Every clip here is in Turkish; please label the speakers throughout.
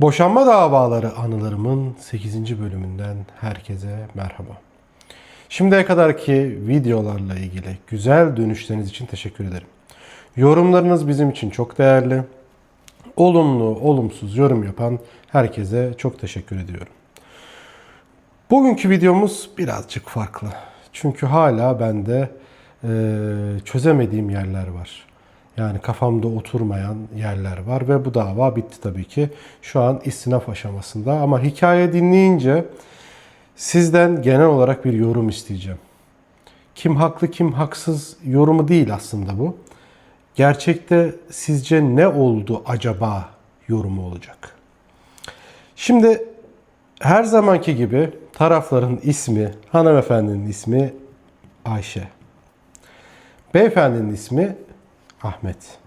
Speaker 1: Boşanma davaları anılarımın 8. bölümünden herkese merhaba. Şimdiye kadarki videolarla ilgili güzel dönüşleriniz için teşekkür ederim. Yorumlarınız bizim için çok değerli. Olumlu, olumsuz yorum yapan herkese çok teşekkür ediyorum. Bugünkü videomuz birazcık farklı. Çünkü hala bende e, çözemediğim yerler var. Yani kafamda oturmayan yerler var ve bu dava bitti tabii ki. Şu an istinaf aşamasında ama hikaye dinleyince sizden genel olarak bir yorum isteyeceğim. Kim haklı kim haksız yorumu değil aslında bu. Gerçekte sizce ne oldu acaba yorumu olacak. Şimdi her zamanki gibi tarafların ismi, hanımefendinin ismi Ayşe. Beyefendinin ismi Ahmet.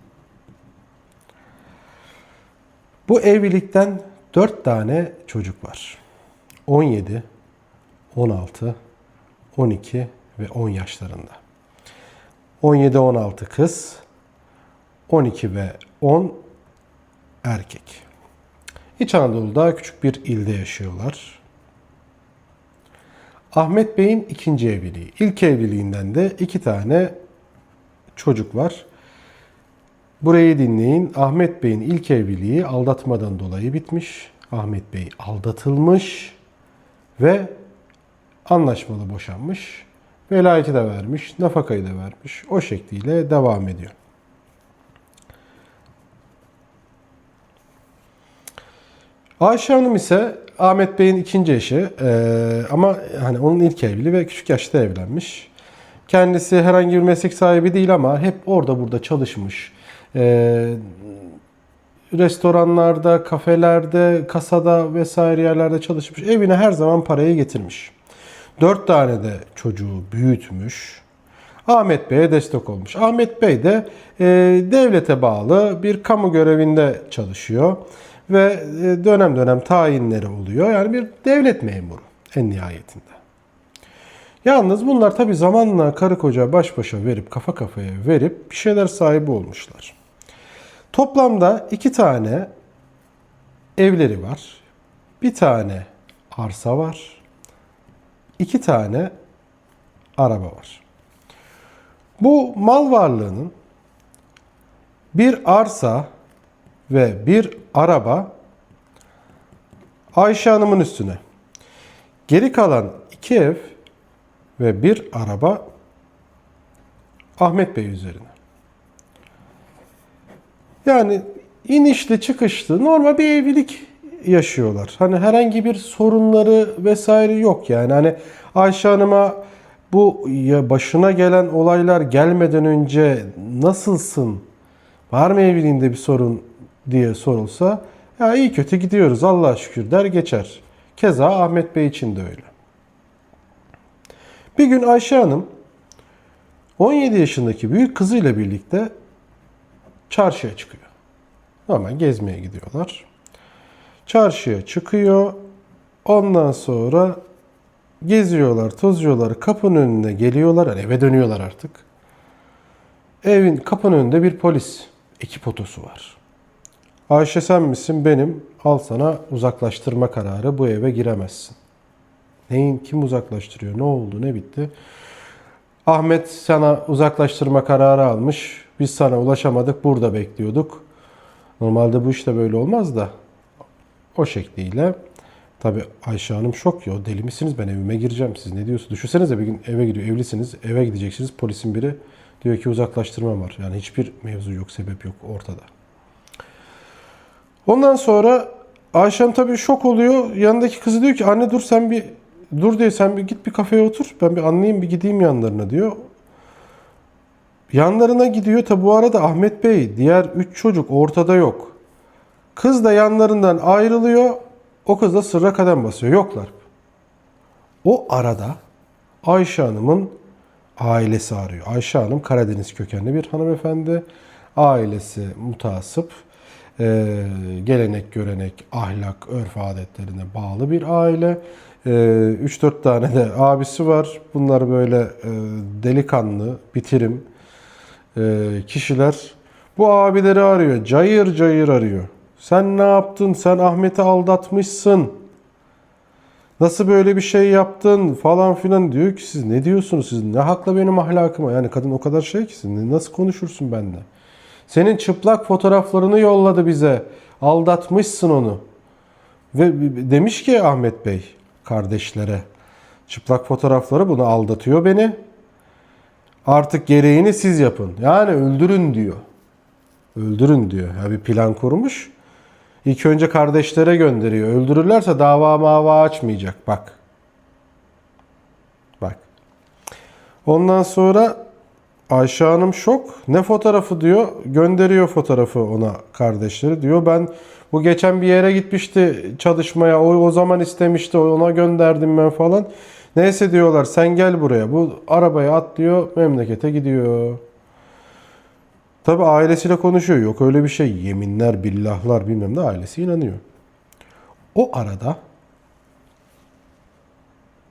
Speaker 1: Bu evlilikten 4 tane çocuk var. 17, 16, 12 ve 10 yaşlarında. 17-16 kız, 12 ve 10 erkek. İç Anadolu'da küçük bir ilde yaşıyorlar. Ahmet Bey'in ikinci evliliği. İlk evliliğinden de iki tane çocuk var. Burayı dinleyin. Ahmet Bey'in ilk evliliği aldatmadan dolayı bitmiş. Ahmet Bey aldatılmış ve anlaşmalı boşanmış. Velayeti de vermiş, nafakayı da vermiş. O şekliyle devam ediyor. Ayşe Hanım ise Ahmet Bey'in ikinci eşi Ee, ama hani onun ilk evliliği ve küçük yaşta evlenmiş. Kendisi herhangi bir meslek sahibi değil ama hep orada burada çalışmış. Ee, restoranlarda, kafelerde, kasada vesaire yerlerde çalışmış. Evine her zaman parayı getirmiş. Dört tane de çocuğu büyütmüş. Ahmet Bey'e destek olmuş. Ahmet Bey de e, devlete bağlı bir kamu görevinde çalışıyor ve e, dönem dönem tayinleri oluyor. Yani bir devlet memuru en nihayetinde. Yalnız bunlar tabi zamanla karı koca baş başa verip kafa kafaya verip bir şeyler sahibi olmuşlar. Toplamda iki tane evleri var. Bir tane arsa var. iki tane araba var. Bu mal varlığının bir arsa ve bir araba Ayşe Hanım'ın üstüne. Geri kalan iki ev ve bir araba Ahmet Bey üzerine. Yani inişli çıkışlı normal bir evlilik yaşıyorlar. Hani herhangi bir sorunları vesaire yok yani. Hani Ayşe Hanım'a bu başına gelen olaylar gelmeden önce nasılsın? Var mı evliliğinde bir sorun diye sorulsa ya iyi kötü gidiyoruz Allah'a şükür der geçer. Keza Ahmet Bey için de öyle. Bir gün Ayşe Hanım 17 yaşındaki büyük kızıyla birlikte çarşıya çıkıyor. Normal gezmeye gidiyorlar. Çarşıya çıkıyor. Ondan sonra geziyorlar, tozuyorlar. Kapının önüne geliyorlar. Yani eve dönüyorlar artık. Evin kapının önünde bir polis ekip otosu var. Ayşe sen misin? Benim. Al sana uzaklaştırma kararı. Bu eve giremezsin. Neyin? Kim uzaklaştırıyor? Ne oldu? Ne bitti? Ahmet sana uzaklaştırma kararı almış. Biz sana ulaşamadık. Burada bekliyorduk. Normalde bu işte böyle olmaz da o şekliyle Tabi Ayşe Hanım şok ya. Deli misiniz? Ben evime gireceğim. Siz ne diyorsunuz? Düşünsenize bir gün eve gidiyor. Evlisiniz. Eve gideceksiniz. Polisin biri diyor ki uzaklaştırma var. Yani hiçbir mevzu yok. Sebep yok ortada. Ondan sonra Ayşe Hanım tabii şok oluyor. Yanındaki kızı diyor ki anne dur sen bir dur diyor sen bir git bir kafeye otur. Ben bir anlayayım bir gideyim yanlarına diyor. Yanlarına gidiyor. Tabi bu arada Ahmet Bey diğer üç çocuk ortada yok. Kız da yanlarından ayrılıyor. O kız da sırra kadem basıyor. Yoklar. O arada Ayşe Hanım'ın ailesi arıyor. Ayşe Hanım Karadeniz kökenli bir hanımefendi. Ailesi mutasip. Ee, gelenek, görenek, ahlak, örf adetlerine bağlı bir aile. Ee, 3-4 tane de abisi var. Bunlar böyle e, delikanlı, bitirim e, kişiler. Bu abileri arıyor. Cayır cayır arıyor. Sen ne yaptın? Sen Ahmet'i aldatmışsın. Nasıl böyle bir şey yaptın falan filan diyor ki siz ne diyorsunuz siz ne hakla benim ahlakıma yani kadın o kadar şey ki sen nasıl konuşursun benimle senin çıplak fotoğraflarını yolladı bize aldatmışsın onu ve demiş ki Ahmet Bey kardeşlere çıplak fotoğrafları bunu aldatıyor beni artık gereğini siz yapın yani öldürün diyor öldürün diyor ya bir plan kurmuş İlk önce kardeşlere gönderiyor. Öldürürlerse dava mava açmayacak. Bak. Bak. Ondan sonra Ayşe Hanım şok. Ne fotoğrafı diyor. Gönderiyor fotoğrafı ona kardeşleri. Diyor ben bu geçen bir yere gitmişti çalışmaya. O, o zaman istemişti. Ona gönderdim ben falan. Neyse diyorlar sen gel buraya. Bu arabaya atlıyor memlekete gidiyor. Tabi ailesiyle konuşuyor. Yok öyle bir şey. Yeminler, billahlar bilmem ne ailesi inanıyor. O arada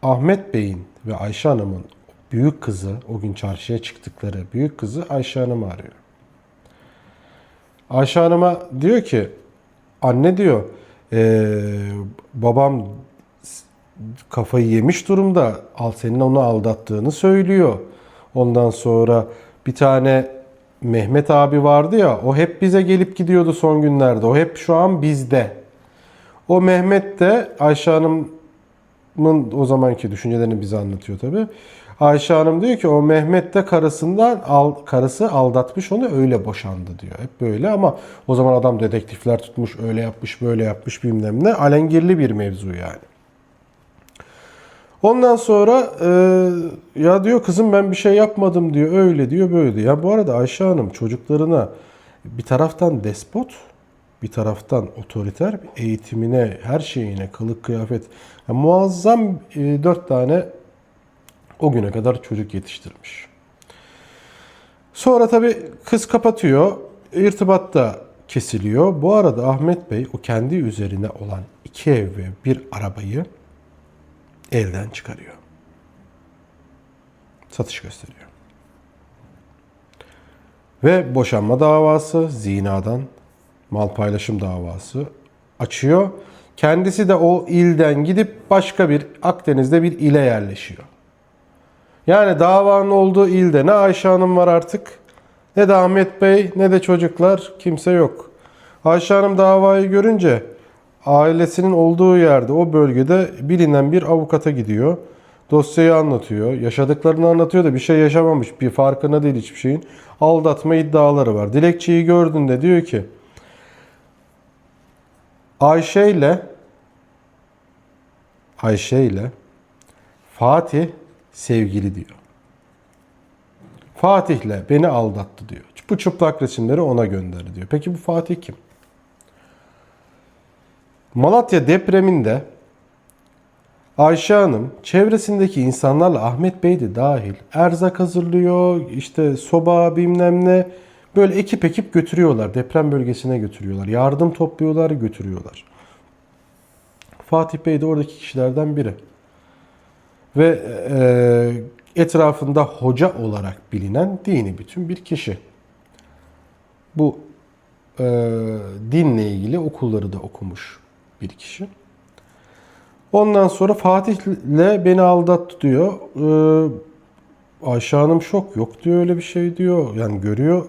Speaker 1: Ahmet Bey'in ve Ayşe Hanım'ın büyük kızı, o gün çarşıya çıktıkları büyük kızı Ayşe Hanım'ı arıyor. Ayşe Hanım'a diyor ki, anne diyor, "ee, babam kafayı yemiş durumda. Al senin onu aldattığını söylüyor. Ondan sonra bir tane Mehmet abi vardı ya o hep bize gelip gidiyordu son günlerde. O hep şu an bizde. O Mehmet de Ayşe Hanım'ın o zamanki düşüncelerini bize anlatıyor tabi. Ayşe Hanım diyor ki o Mehmet de karısından al, karısı aldatmış onu öyle boşandı diyor. Hep böyle ama o zaman adam dedektifler tutmuş öyle yapmış böyle yapmış bilmem ne. Alengirli bir mevzu yani. Ondan sonra e, ya diyor kızım ben bir şey yapmadım diyor. Öyle diyor böyle diyor. Ya bu arada Ayşe Hanım çocuklarına bir taraftan despot, bir taraftan otoriter, eğitimine, her şeyine, kılık kıyafet ya muazzam e, dört tane o güne kadar çocuk yetiştirmiş. Sonra tabii kız kapatıyor. İrtibat da kesiliyor. Bu arada Ahmet Bey o kendi üzerine olan iki ev ve bir arabayı elden çıkarıyor. Satış gösteriyor. Ve boşanma davası, zinadan mal paylaşım davası açıyor. Kendisi de o ilden gidip başka bir Akdeniz'de bir ile yerleşiyor. Yani davanın olduğu ilde ne Ayşe Hanım var artık ne de Ahmet Bey ne de çocuklar kimse yok. Ayşe Hanım davayı görünce ailesinin olduğu yerde o bölgede bilinen bir avukata gidiyor. Dosyayı anlatıyor. Yaşadıklarını anlatıyor da bir şey yaşamamış. Bir farkına değil hiçbir şeyin. Aldatma iddiaları var. Dilekçeyi gördüğünde diyor ki Ayşe ile Ayşe ile Fatih sevgili diyor. Fatih'le beni aldattı diyor. Bu çıplak resimleri ona gönderdi diyor. Peki bu Fatih kim? Malatya depreminde Ayşe Hanım çevresindeki insanlarla Ahmet Bey de dahil erzak hazırlıyor, işte soba bilmem ne böyle ekip ekip götürüyorlar. Deprem bölgesine götürüyorlar. Yardım topluyorlar, götürüyorlar. Fatih Bey de oradaki kişilerden biri. Ve e, etrafında hoca olarak bilinen dini bütün bir kişi. Bu e, dinle ilgili okulları da okumuş bir kişi. Ondan sonra Fatih'le beni aldattı diyor. Ee, Ayşe Hanım şok. Yok diyor öyle bir şey diyor. Yani görüyor.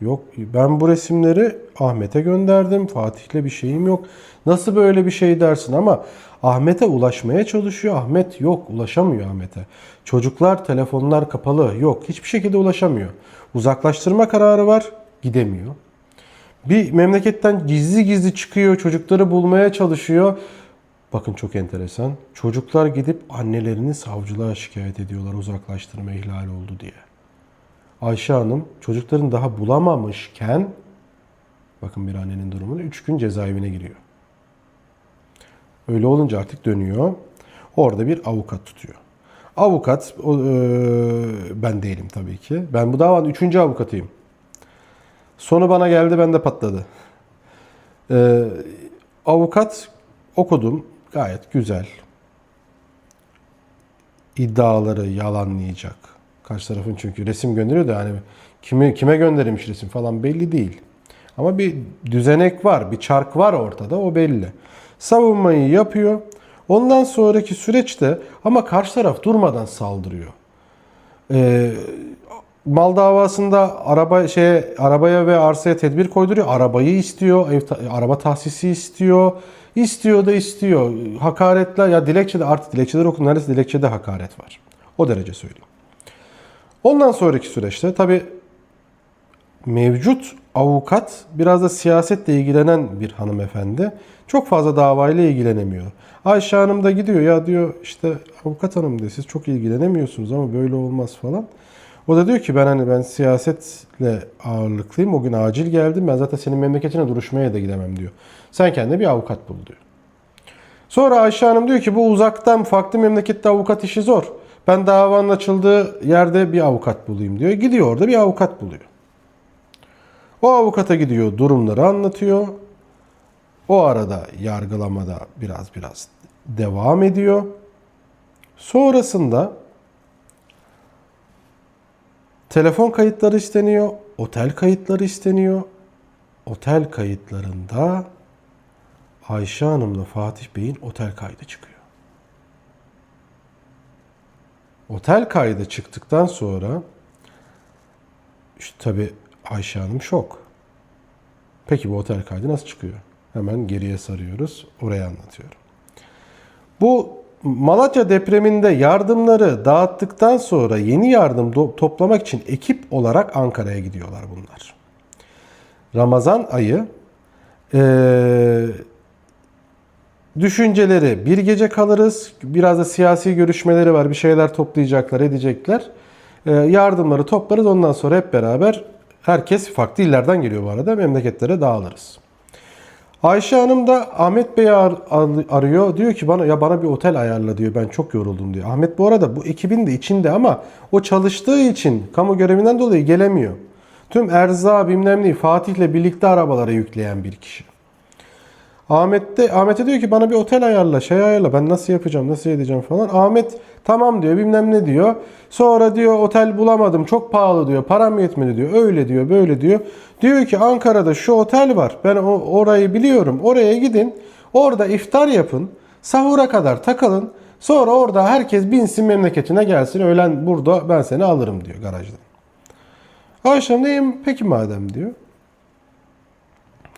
Speaker 1: Yok ben bu resimleri Ahmet'e gönderdim. Fatih'le bir şeyim yok. Nasıl böyle bir şey dersin ama Ahmet'e ulaşmaya çalışıyor. Ahmet yok ulaşamıyor Ahmet'e. Çocuklar telefonlar kapalı. Yok hiçbir şekilde ulaşamıyor. Uzaklaştırma kararı var. Gidemiyor. Bir memleketten gizli gizli çıkıyor, çocukları bulmaya çalışıyor. Bakın çok enteresan. Çocuklar gidip annelerini savcılığa şikayet ediyorlar uzaklaştırma ihlali oldu diye. Ayşe Hanım çocukların daha bulamamışken bakın bir annenin durumunu 3 gün cezaevine giriyor. Öyle olunca artık dönüyor. Orada bir avukat tutuyor. Avukat, o, e, ben değilim tabii ki. Ben bu davanın üçüncü avukatıyım. Sonu bana geldi, bende patladı. Ee, avukat okudum, gayet güzel. İddiaları yalanlayacak. Karşı tarafın çünkü resim gönderiyor da yani kime, kime gönderilmiş resim falan belli değil. Ama bir düzenek var, bir çark var ortada o belli. Savunmayı yapıyor. Ondan sonraki süreçte ama karşı taraf durmadan saldırıyor. Ee, mal davasında araba şeye arabaya ve arsaya tedbir koyduruyor. Arabayı istiyor, ev araba tahsisi istiyor. İstiyor da istiyor. Hakaretler ya dilekçede artık dilekçeler okun neredeyse dilekçede hakaret var. O derece söyleyeyim. Ondan sonraki süreçte tabi mevcut avukat biraz da siyasetle ilgilenen bir hanımefendi. Çok fazla davayla ilgilenemiyor. Ayşe Hanım da gidiyor ya diyor işte avukat hanım diyor siz çok ilgilenemiyorsunuz ama böyle olmaz falan. O da diyor ki ben hani ben siyasetle ağırlıklıyım. O gün acil geldim. Ben zaten senin memleketine duruşmaya da gidemem diyor. Sen kendine bir avukat bul diyor. Sonra Ayşe Hanım diyor ki bu uzaktan farklı memlekette avukat işi zor. Ben davanın açıldığı yerde bir avukat bulayım diyor. Gidiyor orada bir avukat buluyor. O avukata gidiyor durumları anlatıyor. O arada yargılamada biraz biraz devam ediyor. Sonrasında telefon kayıtları isteniyor, otel kayıtları isteniyor. Otel kayıtlarında Ayşe Hanım'la Fatih Bey'in otel kaydı çıkıyor. Otel kaydı çıktıktan sonra işte tabi Ayşe Hanım şok. Peki bu otel kaydı nasıl çıkıyor? Hemen geriye sarıyoruz. Oraya anlatıyorum. Bu Malatya depreminde yardımları dağıttıktan sonra yeni yardım toplamak için ekip olarak Ankara'ya gidiyorlar bunlar. Ramazan ayı eee, düşünceleri bir gece kalırız. Biraz da siyasi görüşmeleri var. Bir şeyler toplayacaklar, edecekler. Eee, yardımları toplarız. Ondan sonra hep beraber herkes farklı illerden geliyor bu arada. Memleketlere dağılırız. Ayşe Hanım da Ahmet Bey'i ar- arıyor. Diyor ki bana ya bana bir otel ayarla diyor. Ben çok yoruldum diyor. Ahmet bu arada bu ekibin de içinde ama o çalıştığı için kamu görevinden dolayı gelemiyor. Tüm erza bilmem neyi Fatih'le birlikte arabalara yükleyen bir kişi. Ahmet de Ahmet'e diyor ki bana bir otel ayarla, şey ayarla. Ben nasıl yapacağım, nasıl edeceğim falan. Ahmet tamam diyor, bilmem ne diyor. Sonra diyor otel bulamadım, çok pahalı diyor. Param yetmedi diyor. Öyle diyor, böyle diyor. Diyor ki Ankara'da şu otel var. Ben orayı biliyorum. Oraya gidin. Orada iftar yapın. Sahura kadar takılın. Sonra orada herkes binsin memleketine gelsin. Öğlen burada ben seni alırım diyor garajdan. Ayşe Hanım diyeyim peki madem diyor.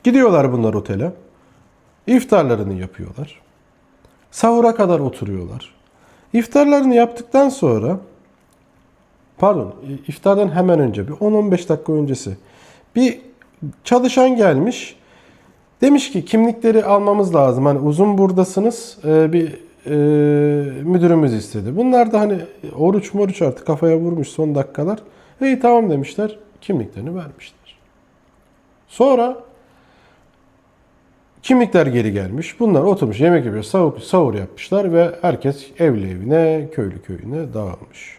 Speaker 1: Gidiyorlar bunlar otele. İftarlarını yapıyorlar. Sahura kadar oturuyorlar. İftarlarını yaptıktan sonra pardon iftardan hemen önce bir 10-15 dakika öncesi bir çalışan gelmiş. Demiş ki kimlikleri almamız lazım. Hani uzun buradasınız. Ee, bir e, müdürümüz istedi. Bunlar da hani oruç moruç artık kafaya vurmuş son dakikalar. İyi tamam demişler. Kimliklerini vermişler. Sonra Kimlikler geri gelmiş. Bunlar oturmuş yemek yapıyor. Sahur, sahur yapmışlar ve herkes evli evine, köylü köyüne dağılmış.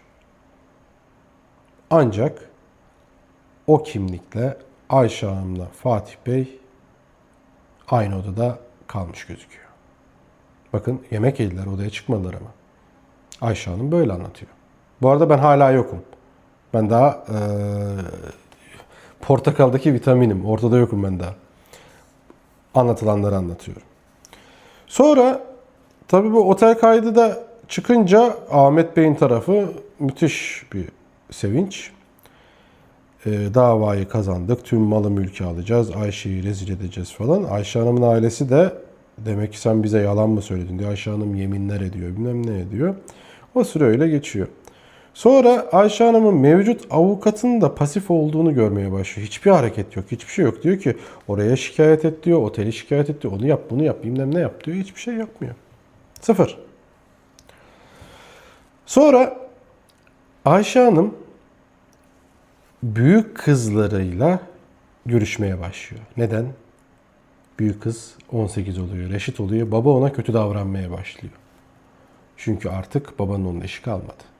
Speaker 1: Ancak o kimlikle Ayşe Hanım'la Fatih Bey aynı odada kalmış gözüküyor. Bakın yemek yediler odaya çıkmadılar ama. Ayşe Hanım böyle anlatıyor. Bu arada ben hala yokum. Ben daha eee, portakaldaki vitaminim. Ortada yokum ben daha anlatılanları anlatıyorum. Sonra tabii bu otel kaydı da çıkınca Ahmet Bey'in tarafı müthiş bir sevinç. Ee, davayı kazandık. Tüm malı mülkü alacağız. Ayşe'yi rezil edeceğiz falan. Ayşe Hanım'ın ailesi de demek ki sen bize yalan mı söyledin diyor. Ayşe Hanım yeminler ediyor bilmem ne ediyor. O süre öyle geçiyor. Sonra Ayşe Hanım'ın mevcut avukatının da pasif olduğunu görmeye başlıyor. Hiçbir hareket yok, hiçbir şey yok. Diyor ki oraya şikayet et diyor, oteli şikayet et diyor, onu yap, bunu yap, bilmem ne yap diyor. Hiçbir şey yapmıyor. Sıfır. Sonra Ayşe Hanım büyük kızlarıyla görüşmeye başlıyor. Neden? Büyük kız 18 oluyor, reşit oluyor. Baba ona kötü davranmaya başlıyor. Çünkü artık babanın onun eşi kalmadı.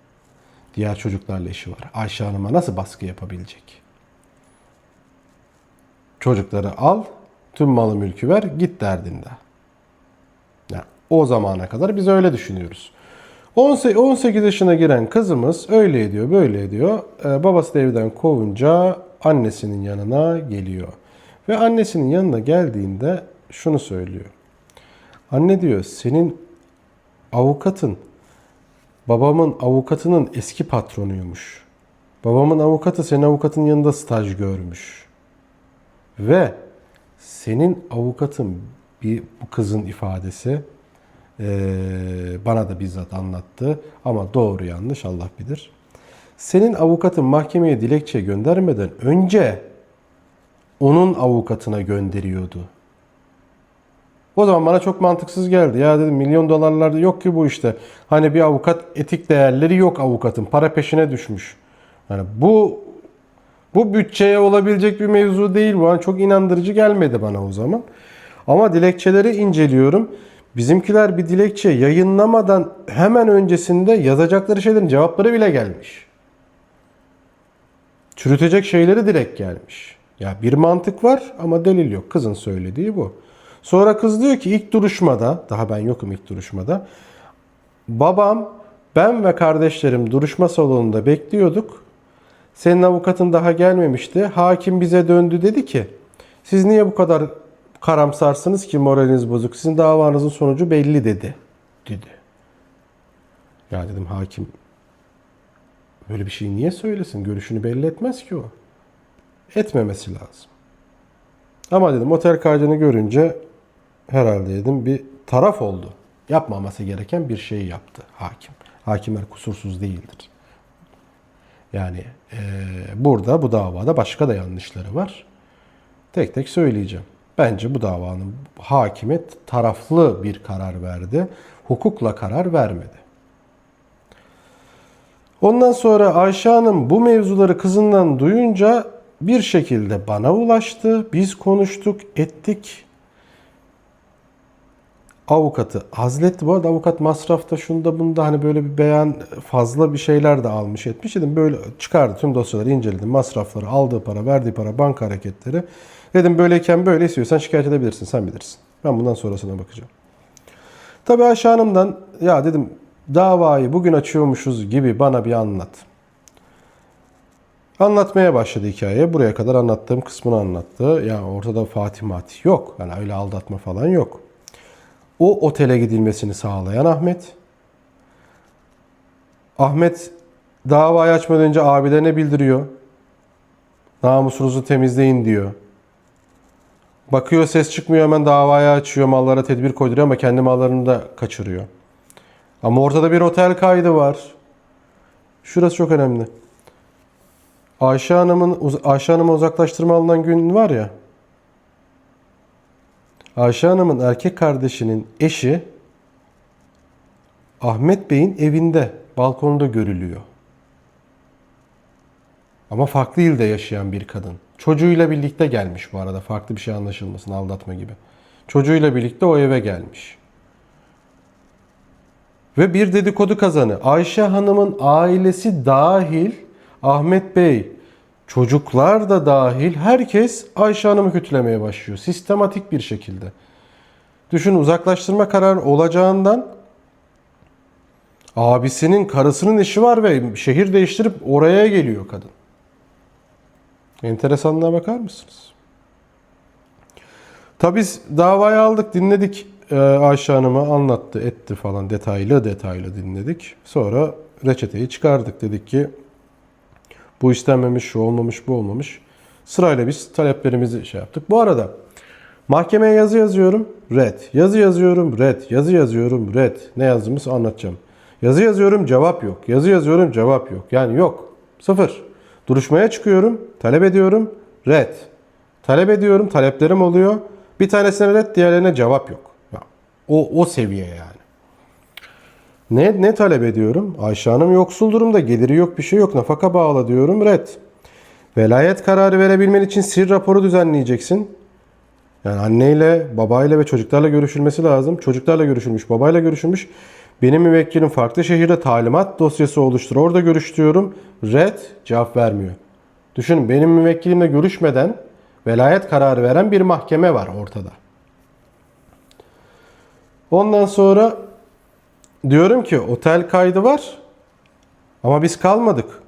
Speaker 1: Diğer çocuklarla işi var. Ayşe Hanım'a nasıl baskı yapabilecek? Çocukları al, tüm malı mülkü ver, git derdinde. Yani o zamana kadar biz öyle düşünüyoruz. 18 18 yaşına giren kızımız öyle ediyor, böyle ediyor. Ee, babası da evden kovunca annesinin yanına geliyor. Ve annesinin yanına geldiğinde şunu söylüyor. Anne diyor senin avukatın babamın avukatının eski patronuymuş. Babamın avukatı senin avukatın yanında staj görmüş. Ve senin avukatın bir bu kızın ifadesi bana da bizzat anlattı ama doğru yanlış Allah bilir. Senin avukatın mahkemeye dilekçe göndermeden önce onun avukatına gönderiyordu. O zaman bana çok mantıksız geldi. Ya dedim milyon dolarlarda yok ki bu işte. Hani bir avukat etik değerleri yok avukatın. Para peşine düşmüş. Yani bu bu bütçeye olabilecek bir mevzu değil bu. Hani çok inandırıcı gelmedi bana o zaman. Ama dilekçeleri inceliyorum. Bizimkiler bir dilekçe yayınlamadan hemen öncesinde yazacakları şeylerin cevapları bile gelmiş. Çürütecek şeyleri direkt gelmiş. Ya bir mantık var ama delil yok. Kızın söylediği bu. Sonra kız diyor ki ilk duruşmada, daha ben yokum ilk duruşmada. Babam, ben ve kardeşlerim duruşma salonunda bekliyorduk. Senin avukatın daha gelmemişti. Hakim bize döndü dedi ki siz niye bu kadar karamsarsınız ki moraliniz bozuk? Sizin davanızın sonucu belli dedi. Dedi. Ya dedim hakim böyle bir şeyi niye söylesin? Görüşünü belli etmez ki o. Etmemesi lazım. Ama dedim otel kaydını görünce herhalde dedim bir taraf oldu. Yapmaması gereken bir şeyi yaptı hakim. Hakimler kusursuz değildir. Yani eee, burada bu davada başka da yanlışları var. Tek tek söyleyeceğim. Bence bu davanın hakime taraflı bir karar verdi. Hukukla karar vermedi. Ondan sonra Ayşe Hanım bu mevzuları kızından duyunca bir şekilde bana ulaştı. Biz konuştuk, ettik. Avukatı azletti. Bu arada avukat masrafta şunda bunda hani böyle bir beyan fazla bir şeyler de almış etmiş. Dedim böyle çıkardı tüm dosyaları inceledim. Masrafları, aldığı para, verdiği para, banka hareketleri. Dedim böyleyken böyle istiyorsan şikayet edebilirsin sen bilirsin. Ben bundan sonrasına bakacağım. Tabii Ayşe Hanım'dan ya dedim davayı bugün açıyormuşuz gibi bana bir anlat. Anlatmaya başladı hikaye. Buraya kadar anlattığım kısmını anlattı. Ya ortada Fatih Matih yok. Yani öyle aldatma falan yok. O otele gidilmesini sağlayan Ahmet. Ahmet davayı açmadan önce abilerine bildiriyor. Namusunuzu temizleyin diyor. Bakıyor ses çıkmıyor hemen davayı açıyor. Mallara tedbir koyduruyor ama kendi mallarını da kaçırıyor. Ama ortada bir otel kaydı var. Şurası çok önemli. Ayşe Hanım'ın Ayşe Hanım'ı uzaklaştırma alınan gün var ya. Ayşe Hanım'ın erkek kardeşinin eşi Ahmet Bey'in evinde, balkonda görülüyor. Ama farklı ilde yaşayan bir kadın. Çocuğuyla birlikte gelmiş bu arada. Farklı bir şey anlaşılmasın, aldatma gibi. Çocuğuyla birlikte o eve gelmiş. Ve bir dedikodu kazanı. Ayşe Hanım'ın ailesi dahil Ahmet Bey, çocuklar da dahil herkes Ayşe Hanım'ı kötülemeye başlıyor. Sistematik bir şekilde. Düşün uzaklaştırma kararı olacağından abisinin karısının işi var ve şehir değiştirip oraya geliyor kadın. Enteresanlığa bakar mısınız? Tabii biz davayı aldık, dinledik. Ee, Ayşe Hanım'a anlattı, etti falan detaylı detaylı dinledik. Sonra reçeteyi çıkardık. Dedik ki bu istenmemiş, şu olmamış, bu olmamış. Sırayla biz taleplerimizi şey yaptık. Bu arada mahkemeye yazı yazıyorum, red. Yazı yazıyorum, red. Yazı yazıyorum, red. Ne yazdığımızı anlatacağım. Yazı yazıyorum, cevap yok. Yazı yazıyorum, cevap yok. Yani yok. Sıfır. Duruşmaya çıkıyorum, talep ediyorum, red. Talep ediyorum, taleplerim oluyor. Bir tanesine red, diğerlerine cevap yok. O, o seviye yani. Ne, ne talep ediyorum? Ayşe Hanım yoksul durumda, geliri yok, bir şey yok, nafaka bağla diyorum, red. Velayet kararı verebilmen için sir raporu düzenleyeceksin. Yani anneyle, babayla ve çocuklarla görüşülmesi lazım. Çocuklarla görüşülmüş, babayla görüşülmüş. Benim müvekkilim farklı şehirde talimat dosyası oluştur. Orada görüş diyorum. Red cevap vermiyor. Düşünün benim müvekkilimle görüşmeden velayet kararı veren bir mahkeme var ortada. Ondan sonra diyorum ki otel kaydı var ama biz kalmadık.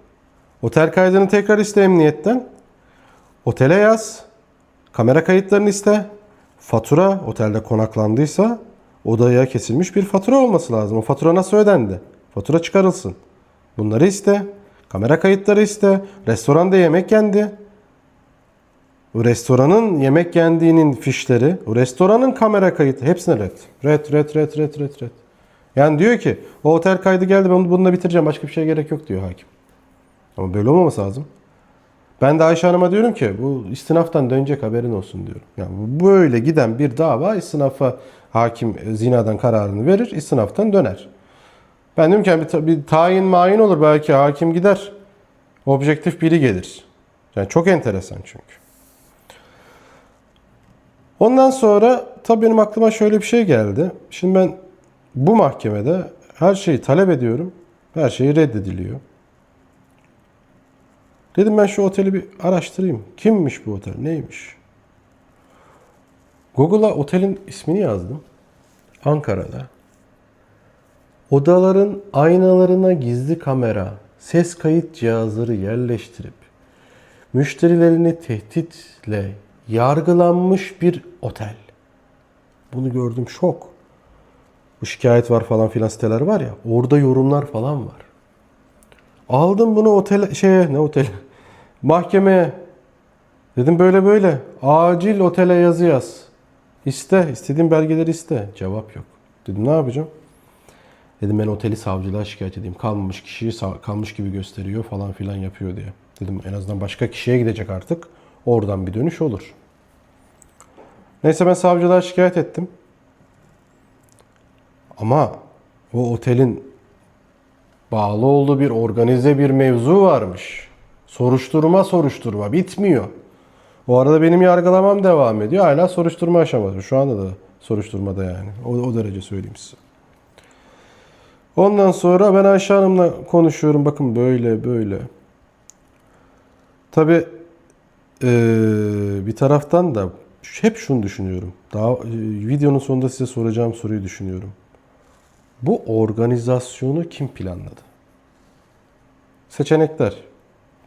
Speaker 1: Otel kaydını tekrar iste emniyetten. Otele yaz. Kamera kayıtlarını iste. Fatura otelde konaklandıysa odaya kesilmiş bir fatura olması lazım. O fatura nasıl ödendi? Fatura çıkarılsın. Bunları iste. Kamera kayıtları iste. Restoranda yemek yendi. O restoranın yemek yendiğinin fişleri, o restoranın kamera kayıtı hepsine red. Red, red, red, red, red, red. Yani diyor ki o otel kaydı geldi ben bununla bitireceğim başka bir şeye gerek yok diyor hakim. Ama böyle olmaması lazım. Ben de Ayşe Hanım'a diyorum ki bu istinaftan dönecek haberin olsun diyorum. Yani böyle giden bir dava istinafa hakim e, zinadan kararını verir, istinaftan döner. Ben diyorum ki bir, bir tayin mayin olur belki hakim gider. Objektif biri gelir. Yani çok enteresan çünkü. Ondan sonra tabii benim aklıma şöyle bir şey geldi. Şimdi ben bu mahkemede her şeyi talep ediyorum. Her şey reddediliyor. Dedim ben şu oteli bir araştırayım. Kimmiş bu otel? Neymiş? Google'a otelin ismini yazdım. Ankara'da. Odaların aynalarına gizli kamera, ses kayıt cihazları yerleştirip müşterilerini tehditle yargılanmış bir otel. Bunu gördüm şok. Şikayet var falan filan siteler var ya. Orada yorumlar falan var. Aldım bunu otel şeye ne otel mahkemeye. Dedim böyle böyle acil otele yazı yaz. İste istediğin belgeleri iste. Cevap yok. Dedim ne yapacağım? Dedim ben oteli savcılığa şikayet edeyim. Kalmamış kişiyi kalmış gibi gösteriyor falan filan yapıyor diye. Dedim en azından başka kişiye gidecek artık. Oradan bir dönüş olur. Neyse ben savcılığa şikayet ettim. Ama o otelin bağlı olduğu bir organize bir mevzu varmış. Soruşturma soruşturma bitmiyor. O arada benim yargılamam devam ediyor. Hala soruşturma aşaması. Şu anda da soruşturmada yani. O, o derece söyleyeyim size. Ondan sonra ben Ayşe Hanım'la konuşuyorum. Bakın böyle böyle. Tabi bir taraftan da hep şunu düşünüyorum. Daha e, videonun sonunda size soracağım soruyu düşünüyorum. Bu organizasyonu kim planladı? Seçenekler.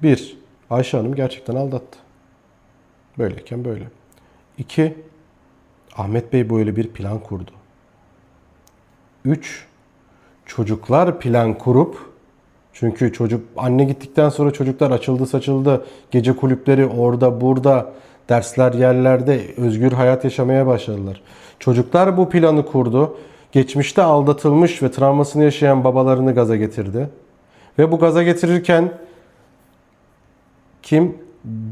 Speaker 1: 1. Ayşe Hanım gerçekten aldattı. Böyleyken böyle. 2. Ahmet Bey böyle bir plan kurdu. 3. Çocuklar plan kurup çünkü çocuk anne gittikten sonra çocuklar açıldı saçıldı. Gece kulüpleri orada burada dersler yerlerde özgür hayat yaşamaya başladılar. Çocuklar bu planı kurdu. Geçmişte aldatılmış ve travmasını yaşayan babalarını gaza getirdi. Ve bu gaza getirirken kim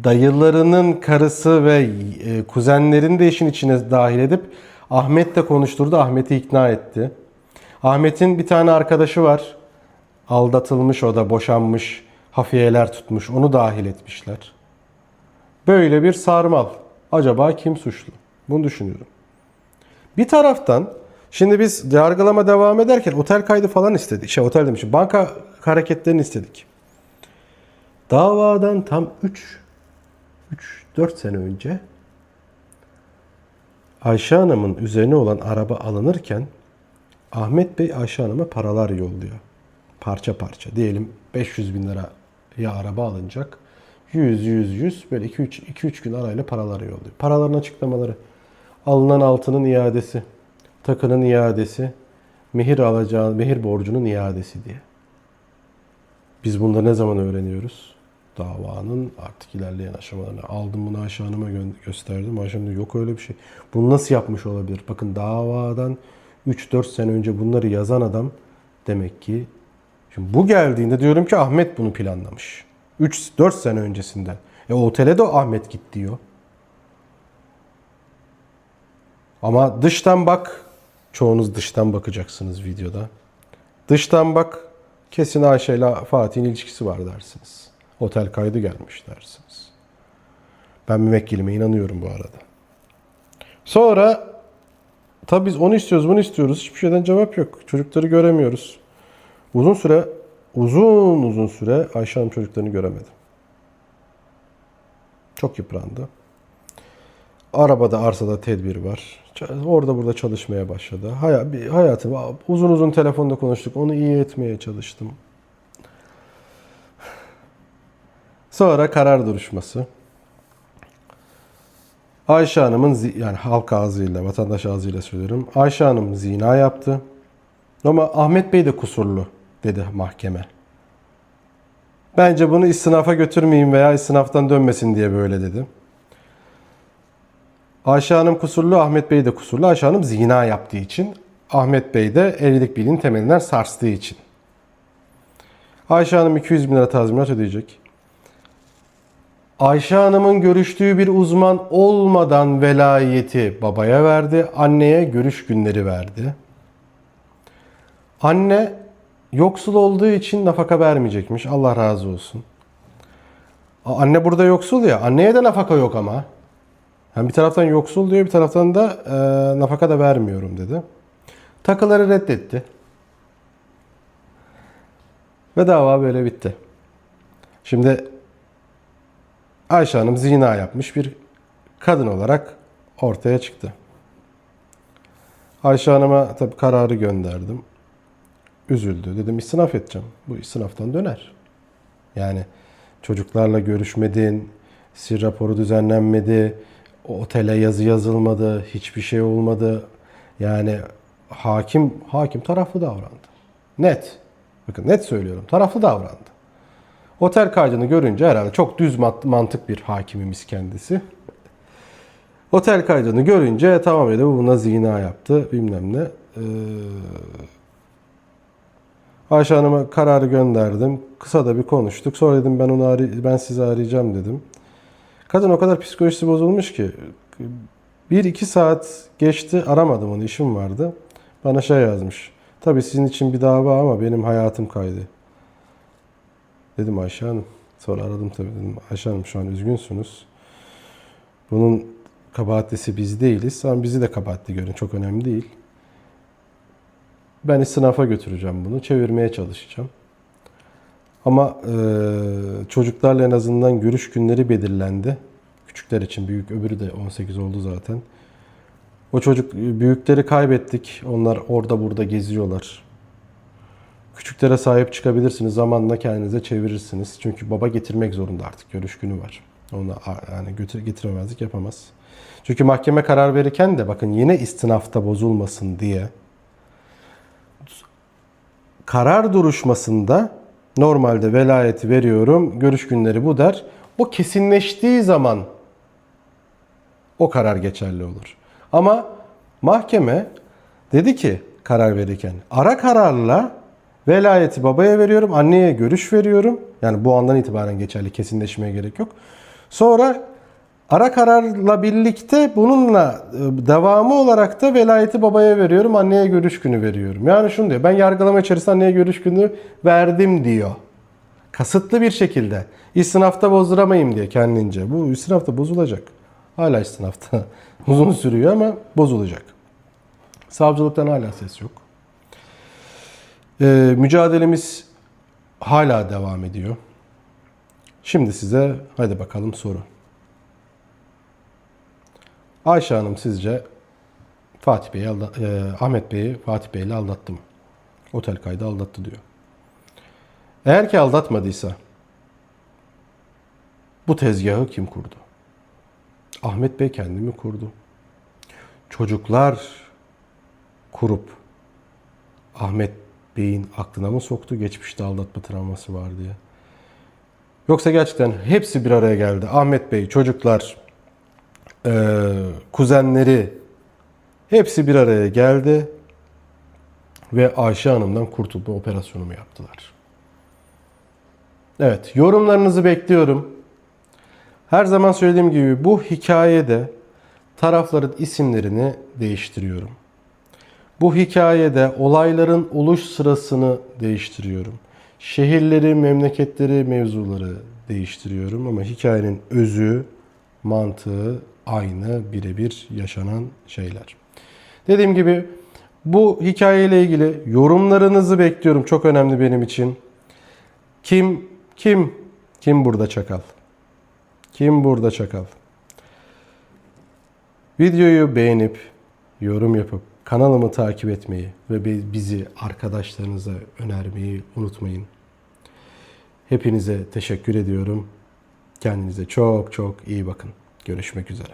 Speaker 1: dayılarının karısı ve e, kuzenlerini de işin içine dahil edip Ahmet de konuşturdu. Ahmet'i ikna etti. Ahmet'in bir tane arkadaşı var. Aldatılmış o da boşanmış. Hafiyeler tutmuş. Onu dahil etmişler. Böyle bir sarmal. Acaba kim suçlu? Bunu düşünüyorum. Bir taraftan şimdi biz yargılama devam ederken otel kaydı falan istedik. Şey otel demişim. Banka hareketlerini istedik. Davadan tam 3 3-4 sene önce Ayşe Hanım'ın üzerine olan araba alınırken Ahmet Bey Ayşe Hanım'a paralar yolluyor. Parça parça. Diyelim 500 bin lira ya araba alınacak. 100, 100, 100 böyle 2-3 gün arayla paralar yolluyor. Paraların açıklamaları. Alınan altının iadesi, takının iadesi, mehir alacağı, mehir borcunun iadesi diye. Biz bunları ne zaman öğreniyoruz? Davanın artık ilerleyen aşamalarını. Aldım bunu Ayşe gö- gösterdim. Ayşe yok öyle bir şey. Bunu nasıl yapmış olabilir? Bakın davadan 3-4 sene önce bunları yazan adam demek ki Şimdi bu geldiğinde diyorum ki Ahmet bunu planlamış. 3-4 sene öncesinden. E otele de Ahmet git diyor. Ama dıştan bak. Çoğunuz dıştan bakacaksınız videoda. Dıştan bak. Kesin Ayşe ile Fatih'in ilişkisi var dersiniz. Otel kaydı gelmiş dersiniz. Ben müvekkilime inanıyorum bu arada. Sonra tabii biz onu istiyoruz, bunu istiyoruz. Hiçbir şeyden cevap yok. Çocukları göremiyoruz. Uzun süre, uzun uzun süre Ayşe Hanım çocuklarını göremedi. Çok yıprandı. Arabada, arsada tedbir var. Orada burada çalışmaya başladı. Hay bir hayatı uzun uzun telefonda konuştuk. Onu iyi etmeye çalıştım. Sonra karar duruşması. Ayşe Hanım'ın yani halk ağzıyla, vatandaş ağzıyla söylüyorum. Ayşe Hanım zina yaptı. Ama Ahmet Bey de kusurlu dedi mahkeme. Bence bunu istinafa götürmeyeyim veya istinaftan dönmesin diye böyle dedi. Ayşe Hanım kusurlu, Ahmet Bey de kusurlu. Ayşe Hanım zina yaptığı için, Ahmet Bey de evlilik birliğinin temelinden sarstığı için. Ayşe Hanım 200 bin lira tazminat ödeyecek. Ayşe Hanım'ın görüştüğü bir uzman olmadan velayeti babaya verdi. Anneye görüş günleri verdi. Anne yoksul olduğu için nafaka vermeyecekmiş. Allah razı olsun. Anne burada yoksul ya. Anneye de nafaka yok ama. Yani bir taraftan yoksul diyor, bir taraftan da e, nafaka da vermiyorum dedi. Takıları reddetti. Ve dava böyle bitti. Şimdi Ayşe Hanım zina yapmış bir kadın olarak ortaya çıktı. Ayşe Hanım'a tabii kararı gönderdim. Üzüldü. Dedim istinaf edeceğim. Bu istinaftan döner. Yani çocuklarla görüşmedin, sir raporu düzenlenmedi, otele yazı yazılmadı, hiçbir şey olmadı. Yani hakim hakim taraflı davrandı. Net. Bakın net söylüyorum. Taraflı davrandı. Otel kaydını görünce herhalde çok düz mantık bir hakimimiz kendisi. Otel kaydını görünce tamam dedi bu buna zina yaptı bilmem ne. Ee, Ayşe Hanım'a kararı gönderdim. Kısa da bir konuştuk. Sonra dedim ben onu ben sizi arayacağım dedim. Kadın o kadar psikolojisi bozulmuş ki bir iki saat geçti aramadım onu işim vardı. Bana şey yazmış. Tabii sizin için bir dava ama benim hayatım kaydı. Dedim Ayşe Hanım. Sonra aradım tabii dedim. Ayşe Hanım şu an üzgünsünüz. Bunun kabahatlisi biz değiliz. Ama bizi de kabahatli görün. Çok önemli değil. Ben sınıfa götüreceğim bunu. Çevirmeye çalışacağım. Ama e, çocuklarla en azından görüş günleri belirlendi. Küçükler için büyük öbürü de 18 oldu zaten. O çocuk büyükleri kaybettik. Onlar orada burada geziyorlar. Küçüklere sahip çıkabilirsiniz. Zamanla kendinize çevirirsiniz. Çünkü baba getirmek zorunda artık. Görüş günü var. Onu yani götür, getiremezlik yapamaz. Çünkü mahkeme karar verirken de bakın yine istinafta bozulmasın diye karar duruşmasında normalde velayeti veriyorum, görüş günleri bu der. O kesinleştiği zaman o karar geçerli olur. Ama mahkeme dedi ki karar verirken ara kararla velayeti babaya veriyorum, anneye görüş veriyorum. Yani bu andan itibaren geçerli, kesinleşmeye gerek yok. Sonra ara kararla birlikte bununla e, devamı olarak da velayeti babaya veriyorum, anneye görüş günü veriyorum. Yani şunu diyor, ben yargılama içerisinde anneye görüş günü verdim diyor. Kasıtlı bir şekilde. İstinafta bozduramayayım diye kendince. Bu istinafta bozulacak. Hala istinafta. Uzun sürüyor ama bozulacak. Savcılıktan hala ses yok. Ee, mücadelemiz hala devam ediyor. Şimdi size hadi bakalım soru. Ayşe Hanım sizce Fatih Bey'i e, Ahmet Bey'i Fatih Bey'le aldattı mı? Otel kaydı aldattı diyor. Eğer ki aldatmadıysa bu tezgahı kim kurdu? Ahmet Bey kendi mi kurdu? Çocuklar kurup Ahmet Bey'in aklına mı soktu geçmişte aldatma travması var diye? Yoksa gerçekten hepsi bir araya geldi. Ahmet Bey, çocuklar, eee, kuzenleri hepsi bir araya geldi ve Ayşe Hanım'dan kurtulma operasyonu mu yaptılar? Evet, yorumlarınızı bekliyorum. Her zaman söylediğim gibi bu hikayede tarafların isimlerini değiştiriyorum. Bu hikayede olayların oluş sırasını değiştiriyorum. Şehirleri, memleketleri, mevzuları değiştiriyorum ama hikayenin özü, mantığı aynı, birebir yaşanan şeyler. Dediğim gibi bu hikayeyle ilgili yorumlarınızı bekliyorum. Çok önemli benim için. Kim kim kim burada çakal? Kim burada çakal? Videoyu beğenip yorum yapıp kanalımı takip etmeyi ve bi- bizi arkadaşlarınıza önermeyi unutmayın. Hepinize teşekkür ediyorum. Kendinize çok çok iyi bakın. Görüşmek üzere.